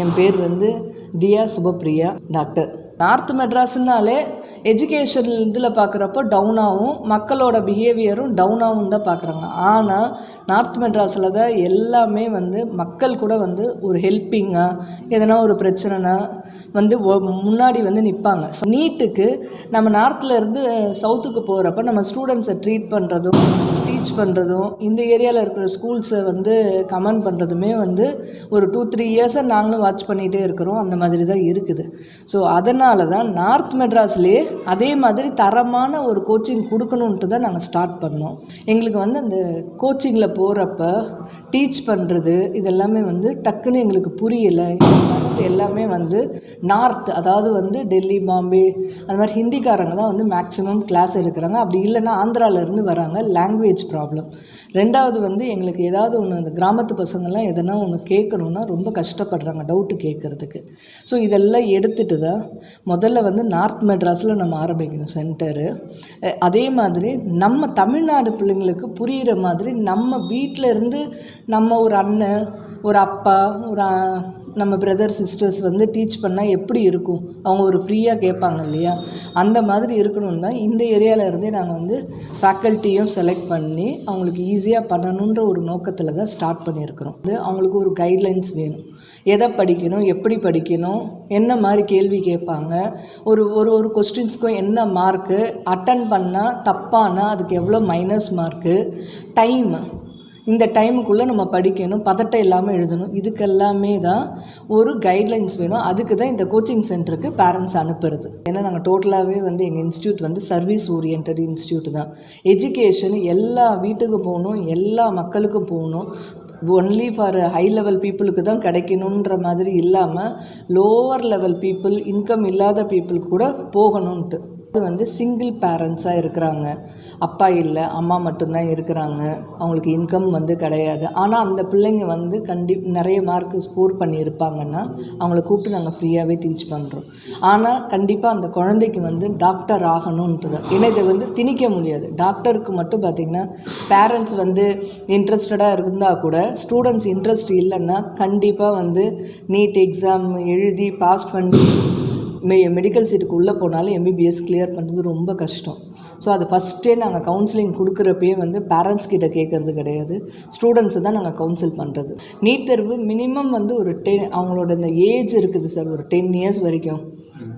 என் பேர் வந்து Diya Subhapriya doctor. North மெட்ராஸ்னாலே எஜுகேஷன் இதில் பார்க்குறப்போ டவுனாகவும் மக்களோட பிஹேவியரும் டவுனாகவும் தான் பார்க்குறாங்க ஆனால் நார்த் மெட்ராஸில் தான் எல்லாமே வந்து மக்கள் கூட வந்து ஒரு ஹெல்ப்பிங்காக எதனா ஒரு பிரச்சனைனா வந்து முன்னாடி வந்து நிற்பாங்க நீட்டுக்கு நம்ம நார்த்தில் இருந்து சவுத்துக்கு போகிறப்ப நம்ம ஸ்டூடெண்ட்ஸை ட்ரீட் பண்ணுறதும் டீச் பண்ணுறதும் இந்த ஏரியாவில் இருக்கிற ஸ்கூல்ஸை வந்து கமெண்ட் பண்ணுறதுமே வந்து ஒரு டூ த்ரீ இயர்ஸாக நாங்களும் வாட்ச் பண்ணிகிட்டே இருக்கிறோம். அந்த மாதிரி தான் இருக்குது. ஸோ அதனால தான் நார்த் மெட்ராஸ்லேயே அதே மாதிரி தரமான ஒரு கோச்சிங் கொடுக்கணுன்ட்டு தான் நாங்கள் ஸ்டார்ட் பண்ணோம். எங்களுக்கு வந்து அந்த கோச்சிங்கில் போகிறப்ப டீச் பண்ணுறது இதெல்லாமே வந்து டக்குன்னு எங்களுக்கு புரியலை. நார்த் எல்லாமே வந்து நார்த் அதாவது வந்து டெல்லி பாம்பே அது மாதிரி ஹிந்திக்காரங்க தான் வந்து மேக்ஸிமம் கிளாஸ் எடுக்கிறாங்க. அப்படி இல்லைன்னா ஆந்திராவிலேருந்து வராங்க. லாங்குவேஜ் ப்ராப்ளம் ரெண்டாவது வந்து எங்களுக்கு ஏதாவது ஒன்று அந்த கிராமத்து பசங்கள்லாம் எதனா ஒன்று கேட்கணுன்னா ரொம்ப கஷ்டப்படுறாங்க டவுட்டு கேட்குறதுக்கு. ஸோ இதெல்லாம் எடுத்துகிட்டு தான் முதல்ல வந்து நார்த் மெட்ராஸில் நம்ம ஆரம்பிக்கணும் சென்டரு அதே மாதிரி நம்ம தமிழ்நாடு பிள்ளைங்களுக்கு புரிகிற மாதிரி நம்ம வீட்டில் இருந்து நம்ம ஒரு அண்ணன் ஒரு அப்பா ஒரு நம்ம பிரதர் சிஸ்டர்ஸ் வந்து டீச் பண்ணால் எப்படி இருக்கும்? அவங்க ஒரு ஃப்ரீயாக கேட்பாங்க இல்லையா? அந்த மாதிரி இருக்கணும்னு தான் இந்த ஏரியாவிலேருந்தே நாங்கள் வந்து ஃபேக்கல்ட்டியும் செலக்ட் பண்ணி அவங்களுக்கு ஈஸியாக பண்ணணுன்ற ஒரு நோக்கத்தில் தான் ஸ்டார்ட் பண்ணியிருக்கிறோம். வந்து அவங்களுக்கு ஒரு கைட்லைன்ஸ் வேணும். எதை படிக்கணும் எப்படி படிக்கணும் என்ன மாதிரி கேள்வி கேட்பாங்க ஒரு ஒரு ஒரு கொஸ்டின்ஸ்க்கும் என்ன மார்க்கு அட்டன் பண்ணால் தப்பானா அதுக்கு எவ்வளோ மைனஸ் மார்க்கு டைம் இந்த டைமுக்குள்ளே நம்ம படிக்கணும் பதட்டம் இல்லாமல் எழுதணும். இதுக்கெல்லாமே தான் ஒரு கைட்லைன்ஸ் வேணும். அதுக்கு தான் இந்த கோச்சிங் சென்டருக்கு பேரண்ட்ஸ் அனுப்புறது. ஏன்னா நாங்கள் டோட்டலாகவே வந்து எங்கள் இன்ஸ்டியூட் வந்து சர்வீஸ் ஓரியன்ட் இன்ஸ்டியூட் தான். எஜுகேஷன் எல்லா வீட்டுக்கு போகணும் எல்லா மக்களுக்கும் போகணும். ஒன்லி ஃபார் ஹை லெவல் பீப்புளுக்கு தான் கிடைக்கணுன்ற மாதிரி இல்லாமல் லோவர் லெவல் பீப்புள் இன்கம் இல்லாத பீப்புள் கூட போகணுன்ட்டு வந்து சிங்கிள் பேரண்ட்ஸாக இருக்கிறாங்க. அப்பா இல்லை அம்மா மட்டும்தான் இருக்கிறாங்க. அவங்களுக்கு இன்கம் வந்து கிடையாது. ஆனால் அந்த பிள்ளைங்க வந்து கண்டி நிறைய மார்க் ஸ்கோர் பண்ணியிருப்பாங்கன்னா அவங்கள கூப்பிட்டு நாங்கள் ஃப்ரீயாகவே டீச் பண்ணுறோம் ஆனால் கண்டிப்பாக அந்த குழந்தைக்கு வந்து டாக்டர் ஆகணுன்ட்டு தான் ஏன்னா இதை வந்து திணிக்க முடியாது. டாக்டருக்கு மட்டும் பார்த்திங்கன்னா பேரண்ட்ஸ் வந்து இன்ட்ரெஸ்டடாக இருந்தால் கூட ஸ்டூடெண்ட்ஸ் இன்ட்ரெஸ்ட் இல்லைன்னா கண்டிப்பாக வந்து நீட் எக்ஸாம் எழுதி பாஸ் பண்ணி மெ மெடிக்கல் சீட்டுக்கு உள்ளே போனாலும் எம்பிபிஎஸ் கிளியர் பண்ணுறது ரொம்ப கஷ்டம். ஸோ அது ஃபஸ்ட்டே நாங்கள் கவுன்சிலிங் கொடுக்குறப்பயே வந்து பேரண்ட்ஸ் கிட்ட கேட்குறது கிடையாது. ஸ்டூடெண்ட்ஸை தான் நாங்கள் கவுன்சில் பண்ணுறது நீட் தேர்வு மினிமம் வந்து ஒரு டென் அவங்களோட இந்த ஏஜ் இருக்குது சார் ஒரு டென் இயர்ஸ் வரைக்கும்.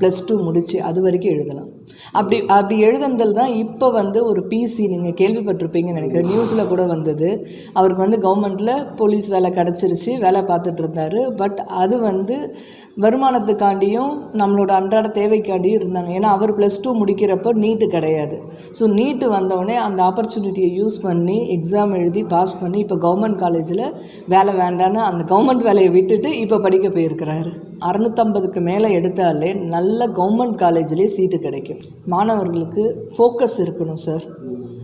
ப்ளஸ் டூ முடித்து அது வரைக்கும் எழுதலாம். அப்படி அப்படி எழுதுனதில் தான் இப்போ வந்து ஒரு பிசி நீங்கள் கேள்விப்பட்டிருப்பீங்கன்னு நினைக்கிறேன். நியூஸில் கூட வந்தது. அவருக்கு வந்து கவர்மெண்ட்டில் போலீஸ் வேலை கிடச்சிருச்சு வேலை பார்த்துட்டு இருந்தார். பட் அது வந்து வருமானத்துக்காண்டியும் நம்மளோட அன்றாட தேவைக்காண்டியும் இருந்தாங்க. ஏன்னா அவர் ப்ளஸ் டூ முடிக்கிறப்போ நீட்டு கிடையாது. ஸோ நீட்டு வந்தோடனே அந்த ஆப்பர்ச்சுனிட்டியை யூஸ் பண்ணி எக்ஸாம் எழுதி பாஸ் பண்ணி இப்போ கவர்மெண்ட் காலேஜில் வேலை வேண்டான்னு அந்த கவர்மெண்ட் வேலையை விட்டுட்டு இப்போ படிக்க போயிருக்கிறாரு. அறநூற்றம்பதுக்கு மேலே எடுத்தாலே நல்ல கவர்மெண்ட் காலேஜ்லேயே சீட்டு கிடைக்கும். மாணவர்களுக்கு ஃபோக்கஸ் இருக்கணும் சார்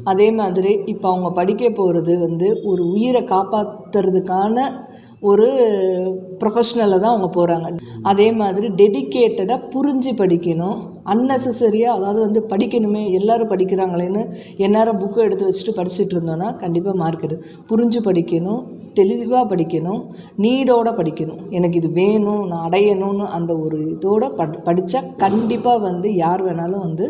அதே மாதிரி இப்போ அவங்க படிக்க போகிறது வந்து ஒரு உயிரை காப்பாற்றுறதுக்கான ஒரு ப்ரொஃபஷ்னலில் தான் அவங்க போகிறாங்க அதே மாதிரி டெடிக்கேட்டடாக புரிஞ்சு படிக்கணும். அன்னெசரியாக அதாவது வந்து படிக்கணுமே எல்லாரும் படிக்கிறாங்களேன்னு எந்நேரம் புக்கு எடுத்து வச்சுட்டு படிச்சுட்டு இருந்தோன்னா கண்டிப்பாக மார்க் எடு. புரிஞ்சு படிக்கணும். தெளிவாக படிக்கணும் நீடோட படிக்கணும். எனக்கு இது வேணும் நான் அடையணும்னு அந்த ஒரு இதோட பட் படித்தா கண்டிப்பாக வந்து யார் வேணாலும் வந்து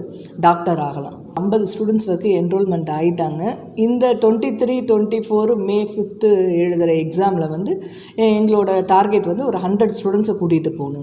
டாக்டர் ஆகலாம். ஐம்பது ஸ்டூடெண்ட்ஸ் வரைக்கும் என்ரோல்மெண்ட் ஆகிட்டாங்க இந்த twenty three twenty four May fifth எழுதுகிற எக்ஸாமில் வந்து எங்களோட டார்கெட் வந்து ஒரு ஹண்ட்ரட் ஸ்டூடெண்ட்ஸை கூட்டிகிட்டு போகணும்.